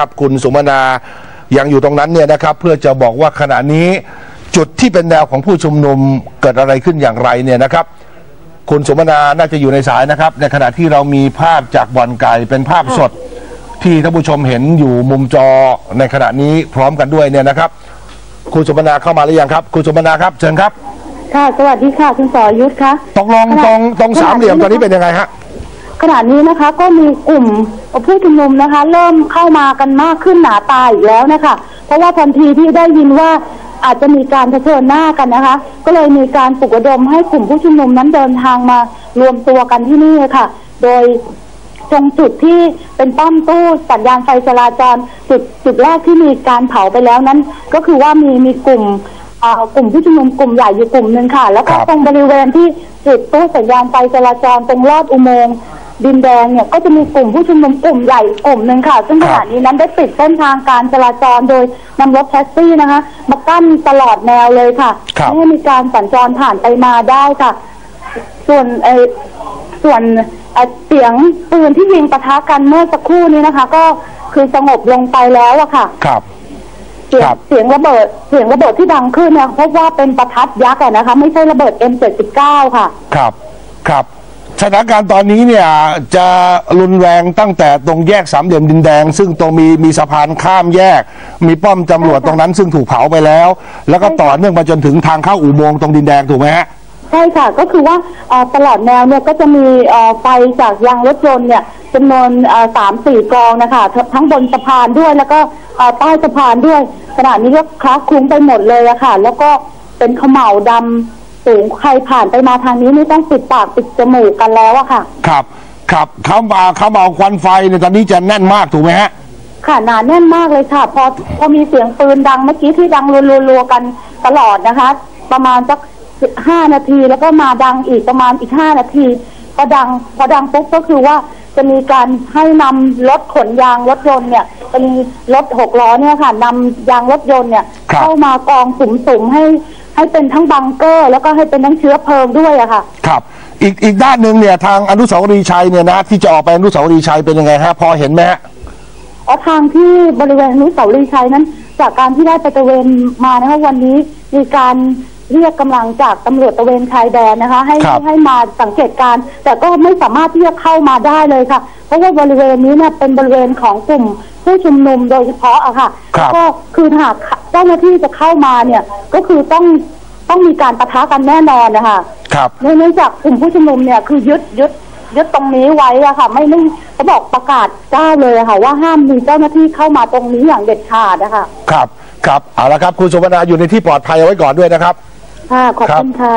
ครับ คุณสุมนายังอยู่ตรงนั้นเนี่ยนะครับ เพื่อจะบอกว่าขณะนี้จุดที่เป็นแนวของผู้ชุมนุมเกิดอะไรขึ้นอย่างไรเนี่ยนะครับ คุณสุมนาน่าจะอยู่ในสายนะครับ ในขณะที่เรามีภาพจากบ่อนไก่เป็นภาพสดที่ท่านผู้ชมเห็นอยู่มุมจอในขณะนี้พร้อมกันด้วยเนี่ยนะครับ คุณสุมนาเข้ามาหรือยังครับ คุณสุมนาครับเชิญครับ ค่ะ สวัสดีค่ะ คุณสอยุทธคะตกลงตรงตรงสามเหลี่ยมตอนนี้เป็นยังไงฮะ ขณะนี้นะคะ ก็มีกลุ่มผู้ชุมนุมนะคะ เริ่มเข้ามากันมากขึ้นหนาตาอีกแล้วนะคะ เพราะว่าทันทีที่ได้ยินว่าอาจจะมีการเผชิญหน้ากันนะคะ ก็เลยมีการปลุกระดมให้กลุ่มผู้ชุมนุมนั้นเดินทางมารวมตัวกันที่นี่ค่ะ โดยตรงจุดที่เป็นป้อมตู้สัญญาณไฟจราจรจุดจุดแรกที่มีการเผาไปแล้วนั้น ก็คือว่ามีมีกลุ่มเอ่อกลุ่มผู้ชุมนุมกลุ่มใหญ่อยู่กลุ่มหนึ่งค่ะ แล้วก็ครับตรงบริเวณที่จุดตู้สัญญาณไฟจราจรตรงลอดอุโมงค์ ดินแดงเนี่ยก็จะมีกลุ่มผู้ชุมนุมกลุ่มใหญ่กลุ่มหนึ่งค่ะ ซึ่งคขรับณะนี้นั้นได้ปิดเส้นทางการจราจรโดยนำรถแท็กซี่นะคะมากั้นตลอดแนวเลยค่ะครับไม่ให้มีการสัญจรผ่านไปมาได้ค่ะ ส่วนเออส่วนเอ่อเสียงปืนที่ยิงปะทะกันเมื่อสักครู่นี้นะคะ ก็คือสงบลงไปแล้วอะค่ะ ครับเสียงครับเสียงระเบิดเสียงระเบิดที่ดังขึ้นเนี่ยพบว่าเป็นประทัดยักษ์อะนะคะ ไม่ใช่ระเบิด M79 ค่ะ ครับ ครับ สถานการณ์ตอนนี้เนี่ยจะรุนแรงตั้งแต่ตรงแยกสามเหลี่ยมดินแดง ซึ่งตรงมีมีสะพานข้ามแยก มีป้อมตำรวจตรงนั้นซึ่งถูกเผาไปแล้ว แล้วก็ต่อเนื่องมาจนถึงทางเข้าอุโมงค์ตรงดินแดงถูกไหมฮะใช่ค่ะก็คือว่าตลอดแนวเนี่ยก็จะมีไฟจากยางรถยนต์เนี่ยจำนวนสามสี่กองนะคะทั้งบนสะพานด้วยแล้วก็ใต้สะพานด้วยขณะนี้ก็คล้าคลุ้งไปหมดเลยอะค่ะ แล้วก็เป็นขม่าวดำ สูงใครผ่านไปมาทางนี้ไม่ต้องปิดปากปิดจมูกกันแล้วอะค่ะ ครับ ครับเขามาเขามาเอาควันไฟเนี่ยตอนนี้จะแน่นมากถูกไหมฮะค่ะหนาแน่นมากเลยค่ะ พอพอมีเสียงปืนดังเมื่อกี้ที่ดังรัวๆๆกันตลอดนะคะ ประมาณสักห้านาทีแล้วก็มาดังอีกประมาณอีกห้านาทีพอดังพอดังปุ๊บก็คือว่าจะมีการให้นำรถขนยางรถยนต์เนี่ยเป็นรถหกล้อเนี่ยค่ะนำยางรถยนต์เนี่ยครับเข้ามากองสุมๆให้ ให้เป็นทั้งบังเกอร์ แล้วก็ให้เป็นทั้งเชื้อเพลิงด้วยอะค่ะ ครับอีกอีกด้านหนึ่งเนี่ยทางอนุสาวรีย์ชัยเนี่ยนะที่จะออกไปอนุสาวรีย์ชัยเป็นยังไงฮะพอเห็นไหมฮะอ๋อทางที่บริเวณอนุสาวรีย์ชัยนั้น จากการที่ได้ไปตระเวนมานะคะวันนี้มีการ เรียกกำลังจากตำรวจตระเวนชายแดนนะคะ ให้ครับให้มาสังเกตการณ์แต่ก็ไม่สามารถที่จะเข้ามาได้เลยค่ะ เพราะว่าบริเวณนี้เนี่ยเป็นบริเวณของกลุ่มผู้ชุมนุมโดยเฉพาะอะค่ะครับก็คือหากเจ้าหน้าที่จะเข้ามาเนี่ยก็คือต้องต้องมีการปะทะกันแน่นอนนะคะครับเนื่องจากกลุ่มผู้ชุมนุมเนี่ยคือยึดยึดยึดตรงนี้ไว้อะค่ะ ไม่ไม่เขาบอกประกาศเจ้าเลยอะค่ะ ว่าห้ามมีเจ้าหน้าที่เข้ามาตรงนี้อย่างเด็ดขาดนะคะครับครับเอาละครับคุณสุวรรณาอยู่ในที่ปลอดภัยเอาไว้ก่อนด้วยนะครับ ค่ะ ขอบครับคุณค่ะ